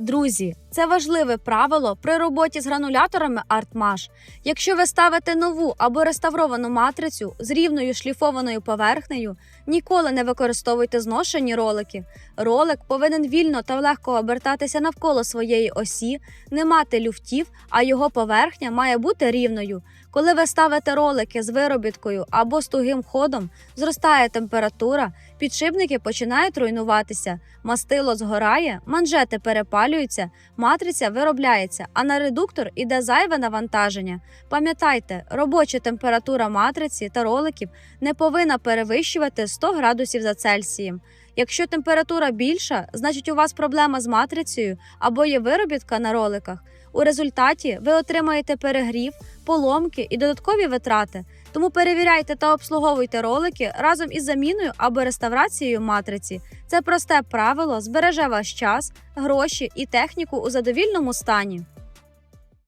Друзі, це важливе правило при роботі з грануляторами ArtMash. Якщо ви ставите нову або реставровану матрицю з рівною шліфованою поверхнею, ніколи не використовуйте зношені ролики. Ролик повинен вільно та легко обертатися навколо своєї осі, не мати люфтів, а його поверхня має бути рівною. Коли ви ставите ролики з виробіткою або з тугим ходом, зростає температура, підшипники починають руйнуватися, мастило згорає, манжети перепалюються, матриця виробляється, а на редуктор іде зайве навантаження. Пам'ятайте, робоча температура матриці та роликів не повинна перевищувати 100 градусів за Цельсієм. Якщо температура більша, значить у вас проблема з матрицею або є виробітка на роликах. У результаті ви отримаєте перегрів, поломки і додаткові витрати. Тому перевіряйте та обслуговуйте ролики разом із заміною або реставрацією матриці. Це просте правило збереже ваш час, гроші і техніку у задовільному стані.